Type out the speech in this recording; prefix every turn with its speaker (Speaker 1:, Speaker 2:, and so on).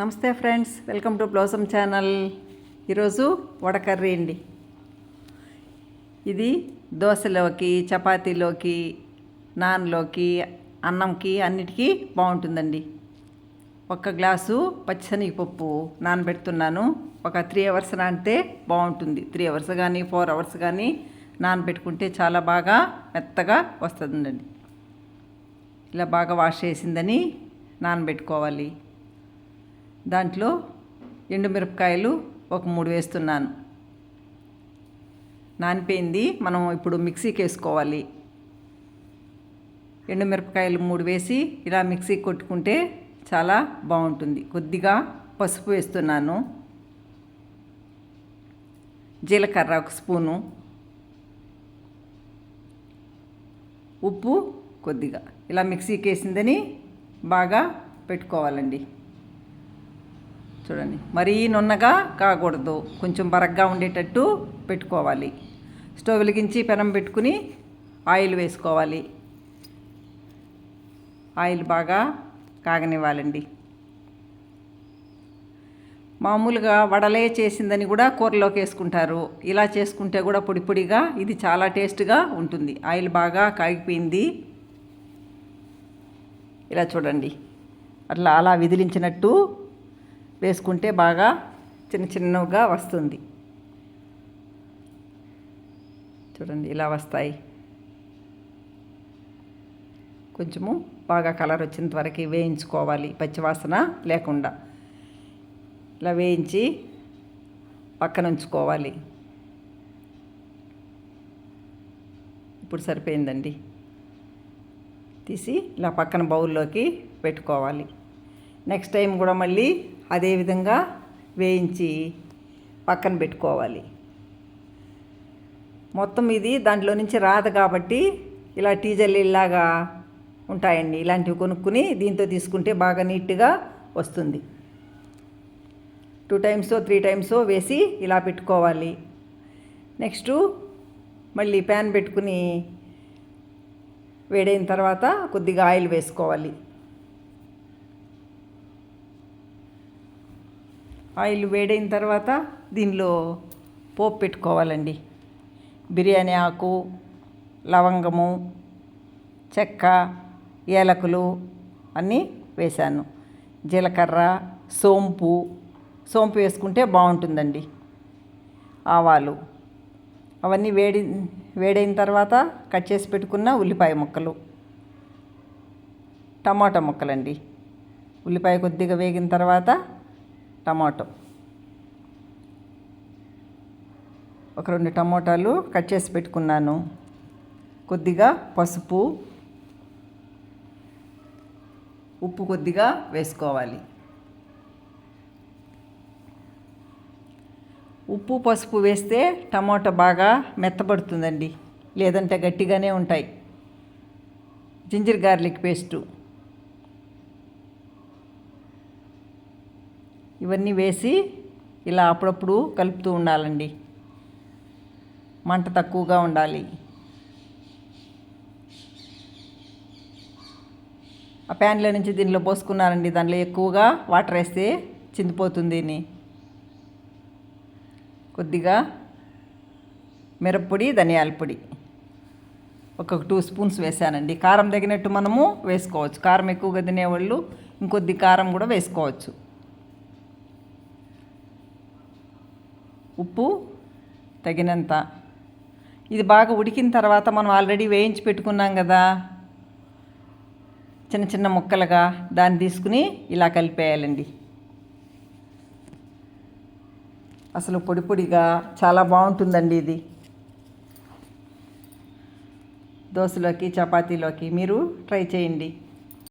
Speaker 1: నమస్తే friends welcome to Blossom channel. ఈరోజు వడకర్రీ అండి. ఇది దోశలోకి చపాతీలోకి నాన్లోకి అన్నంకి అన్నిటికీ బాగుంటుందండి. ఒక గ్లాసు పచ్చిశనగపప్పు నానబెడుతున్నాను. ఒక త్రీ అవర్స్ నానితే బాగుంటుంది. త్రీ అవర్స్ కానీ ఫోర్ అవర్స్ కానీ నానబెట్టుకుంటే చాలా బాగా మెత్తగా వస్తుందండి. ఇలా బాగా వాష్ చేసిందని నానబెట్టుకోవాలి. దాంట్లో ఎండుమిరపకాయలు ఒక మూడు వేస్తున్నాను. నానిపోయింది. మనం ఇప్పుడు మిక్సీకి వేసుకోవాలి. ఎండుమిరపకాయలు మూడు వేసి ఇలా మిక్సీ కొట్టుకుంటే చాలా బాగుంటుంది. కొద్దిగా పసుపు వేస్తున్నాను. జీలకర్ర ఒక స్పూను. ఉప్పు కొద్దిగా. ఇలా మిక్సీకి వేసిందని బాగా పెట్టుకోవాలండి. చూడండి. మరీ నున్నగా కాకూడదు. కొంచెం బరగ్గా ఉండేటట్టు పెట్టుకోవాలి. స్టవ్ వెలిగించి పెనం పెట్టుకుని ఆయిల్ వేసుకోవాలి. ఆయిల్ బాగా కాగనివ్వాలండి. మామూలుగా వడలే చేసిందని కూడా కూరలోకి వేసుకుంటారు. ఇలా చేసుకుంటే కూడా పొడి పొడిగా ఇది చాలా టేస్ట్గా ఉంటుంది. ఆయిల్ బాగా కాగిపోయింది. ఇలా చూడండి. అట్లా అలా విదిలించినట్టు వేసుకుంటే బాగా చిన్న చిన్నగా వస్తుంది. చూడండి ఇలా వస్తాయి. కొంచెము బాగా కలర్ వచ్చినంత వరకు వేయించుకోవాలి పచ్చివాసన లేకుండా. ఇలా వేయించి పక్కన ఉంచుకోవాలి. ఇప్పుడు సరిపోయిందండి. తీసి ఇలా పక్కన బౌల్లోకి పెట్టుకోవాలి. నెక్స్ట్ టైం కూడా మళ్ళీ అదేవిధంగా వేయించి పక్కన పెట్టుకోవాలి. మొత్తం ఇది దాంట్లో నుంచి రాదు కాబట్టి ఇలా టీజల్లిలాగా ఉంటాయండి. ఇలాంటివి కొనుక్కుని దీంతో తీసుకుంటే బాగా నీట్గా వస్తుంది. టూ టైమ్స్ త్రీ టైమ్స్ వేసి ఇలా పెట్టుకోవాలి. నెక్స్ట్ మళ్ళీ ప్యాన్ పెట్టుకుని వేడైన తర్వాత కొద్దిగా ఆయిల్ వేసుకోవాలి. ఆయిల్ వేడైన తర్వాత దీనిలో పోపు పెట్టుకోవాలండి. బిర్యానీ ఆకు లవంగము చెక్క ఏలకులు అన్నీ వేశాను. జీలకర్ర సోంపు సోంపు వేసుకుంటే బాగుంటుందండి. ఆవాలు అవన్నీ వేడి వేడైన తర్వాత కట్ చేసి పెట్టుకున్న ఉల్లిపాయ ముక్కలు. టమాటా ముక్కలండి. ఉల్లిపాయ కొద్దిగా వేగిన తర్వాత టమాటో. ఒక రెండు టమోటాలు కట్ చేసి పెట్టుకున్నాను. కొద్దిగా పసుపు ఉప్పు కొద్దిగా వేసుకోవాలి. ఉప్పు పసుపు వేస్తే టమాటా బాగా మెత్తబడుతుందండి. లేదంటే గట్టిగానే ఉంటాయి. Ginger garlic paste. ఇవన్నీ వేసి ఇలా అప్పుడప్పుడు కలుపుతూ ఉండాలండి. మంట తక్కువగా ఉండాలి. ఆ ప్యాన్లో నుంచి దీనిలో పోసుకున్నానండి దానిలో ఎక్కువగా వాటర్ వేస్తే చిందిపోతుంది అని కొద్దిగా మిరప్పొడి ధనియాల పొడి. ఒక టూ స్పూన్స్ వేసానండి. కారం తగినట్టు మనము వేసుకోవచ్చు. కారం ఎక్కువగా తినేవాళ్ళు ఇంకొద్ది కారం కూడా వేసుకోవచ్చు. ఉప్పు తగినంత. ఇది బాగా ఉడికిన తర్వాత మనం ఆల్రెడీ వేయించి పెట్టుకున్నాం కదా. చిన్న చిన్న ముక్కలుగా దాన్ని తీసుకుని ఇలా కలిపేయాలండి. అసలు పొడి పొడిగా చాలా బాగుంటుందండి ఇది. దోశలోకి చపాతీలోకి మీరు ట్రై చేయండి.